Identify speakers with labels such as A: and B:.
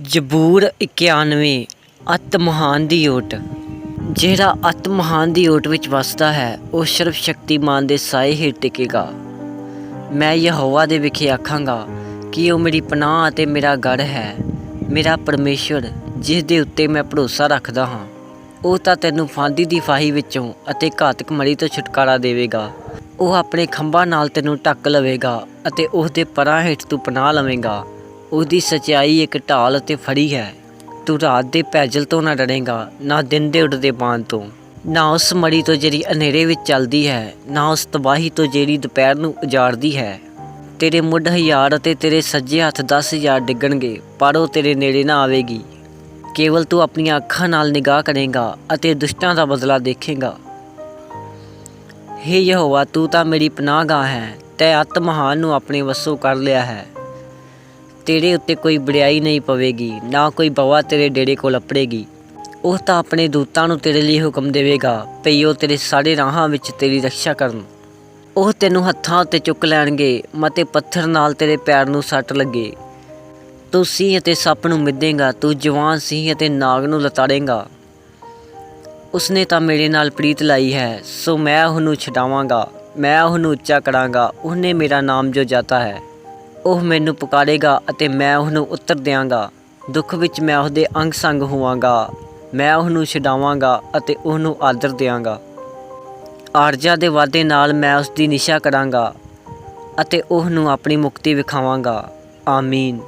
A: ਜਬੂਰ 91 ਅਤ ਮਹਾਨ ਦੀ ਓਟ। ਜਿਹੜਾ ਅਤ ਮਹਾਨ ਦੀ ਓਟ ਵਿੱਚ ਵਸਦਾ ਹੈ, ਉਹ ਸਰਵ ਸ਼ਕਤੀਮਾਨ ਦੇ ਸਾਏ ਹੇਠ ਟਿਕੇਗਾ। ਮੈਂ ਯਹੋਵਾ ਦੇ ਵਿਖੇ ਆਖਾਂਗਾ ਕਿ ਉਹ ਮੇਰੀ ਪਨਾਹ ਅਤੇ ਮੇਰਾ ਗੜ ਹੈ, ਮੇਰਾ ਪਰਮੇਸ਼ਵਰ, ਜਿਸ ਦੇ ਉੱਤੇ ਮੈਂ ਭਰੋਸਾ ਰੱਖਦਾ ਹਾਂ। ਉਹ ਤਾਂ ਤੈਨੂੰ ਫਾਂਦੀ ਦੀ ਫਾਹੀ ਵਿੱਚੋਂ ਅਤੇ ਘਾਤਕ ਮਰੀ ਤੋਂ ਛੁਟਕਾਰਾ ਦੇਵੇਗਾ। ਉਹ ਆਪਣੇ ਖੰਭਾਂ ਨਾਲ ਤੈਨੂੰ ਢੱਕ ਲਵੇਗਾ ਅਤੇ ਉਸ ਦੇ ਪਰਾਂ ਹੇਠ ਤੂੰ ਪਨਾਹ ਲਵੇਂਗਾ। ਉਹਦੀ ਸਚਾਈ ਇੱਕ ਢਾਲ ਅਤੇ ਫੜੀ ਹੈ। ਤੂੰ ਰਾਤ ਦੇ ਪੈਜਲ ਤੋਂ ਨਾ ਡਰੇਂਗਾ, ਨਾ ਦਿਨ ਦੇ ਉੱਡਦੇ ਬਾਣ ਤੋਂ। ਨਾ ਉਸ ਮੜੀ ਤੋਂ ਜਿਹੜੀ ਹਨੇਰੇ ਵਿੱਚ ਚੱਲਦੀ ਹੈ, ਨਾ ਉਸ ਤਬਾਹੀ ਤੋਂ ਜਿਹੜੀ ਦੁਪਹਿਰ ਨੂੰ ਉਜਾੜਦੀ ਹੈ। ਤੇਰੇ ਮੁੱਢ ਹਜ਼ਾਰ ਅਤੇ ਤੇਰੇ ਸੱਜੇ ਹੱਥ ਦਸ ਹਜ਼ਾਰ ਡਿੱਗਣਗੇ, ਪਰ ਉਹ ਤੇਰੇ ਨੇੜੇ ਨਾ ਆਵੇਗੀ। ਕੇਵਲ ਤੂੰ ਆਪਣੀਆਂ ਅੱਖਾਂ ਨਾਲ ਨਿਗਾਹ ਕਰੇਗਾ ਅਤੇ ਦੁਸ਼ਟਾਂ ਦਾ ਬਦਲਾ ਦੇਖੇਗਾ। ਹੇ ਯਹੋਵਾ, ਤੂੰ ਤਾਂ ਮੇਰੀ ਪਨਾਹਗਾਹ ਹੈ, ਤੈ ਅਤ ਮਹਾਨ ਨੂੰ ਆਪਣੇ ਵਸੋਂ ਕਰ ਲਿਆ ਹੈ। ਤੇਰੇ ਉੱਤੇ ਕੋਈ ਬੜਿਆਈ ਨਹੀਂ ਪਵੇਗੀ, ਨਾ ਕੋਈ ਬਵਾ ਤੇਰੇ ਡੇਰੇ ਕੋਲ ਅਪੜੇਗੀ। ਉਹ ਤਾਂ ਆਪਣੇ ਦੂਤਾਂ ਨੂੰ ਤੇਰੇ ਲਈ ਹੁਕਮ ਦੇਵੇਗਾ ਭਈ ਉਹ ਤੇਰੇ ਸਾਰੇ ਰਾਹਾਂ ਵਿੱਚ ਤੇਰੀ ਰੱਖਿਆ ਕਰਨ। ਉਹ ਤੈਨੂੰ ਹੱਥਾਂ ਉੱਤੇ ਚੁੱਕ ਲੈਣਗੇ, ਮਤੇ ਪੱਥਰ ਨਾਲ ਤੇਰੇ ਪੈਰ ਨੂੰ ਸੱਟ ਲੱਗੇ। ਤੂੰ ਸਿੰਹ ਅਤੇ ਸੱਪ ਨੂੰ ਮਿੱਧੇਗਾ, ਤੂੰ ਜਵਾਨ ਸਿੰਹ ਅਤੇ ਨਾਗ ਨੂੰ ਲਤਾੜੇਂਗਾ। ਉਸਨੇ ਤਾਂ ਮੇਰੇ ਨਾਲ ਪ੍ਰੀਤ ਲਾਈ ਹੈ, ਸੋ ਮੈਂ ਉਹਨੂੰ ਛਡਾਵਾਂਗਾ, ਮੈਂ ਉਹਨੂੰ ਉੱਚਾ ਕਰਾਂਗਾ, ਉਹਨੇ ਮੇਰਾ ਨਾਮ ਜੋ ਜਾਤਾ ਹੈ। ਉਹ ਮੈਨੂੰ ਪੁਕਾਰੇਗਾ ਅਤੇ ਮੈਂ ਉਹਨੂੰ ਉੱਤਰ ਦਿਆਂਗਾ। ਦੁੱਖ ਵਿੱਚ ਮੈਂ ਉਹਦੇ ਅੰਗ ਸੰਗ ਹੋਵਾਂਗਾ। ਮੈਂ ਉਹਨੂੰ ਛਡਾਵਾਂਗਾ ਅਤੇ ਉਹਨੂੰ ਆਦਰ ਦਿਆਂਗਾ। ਆਰਜਾ ਦੇ ਵਾਅਦੇ ਨਾਲ ਮੈਂ ਉਸ ਦੀ ਨਿਸ਼ਾ ਕਰਾਂਗਾ ਅਤੇ ਉਹਨੂੰ ਆਪਣੀ ਮੁਕਤੀ ਵਿਖਾਵਾਂਗਾ। ਆਮੀਨ।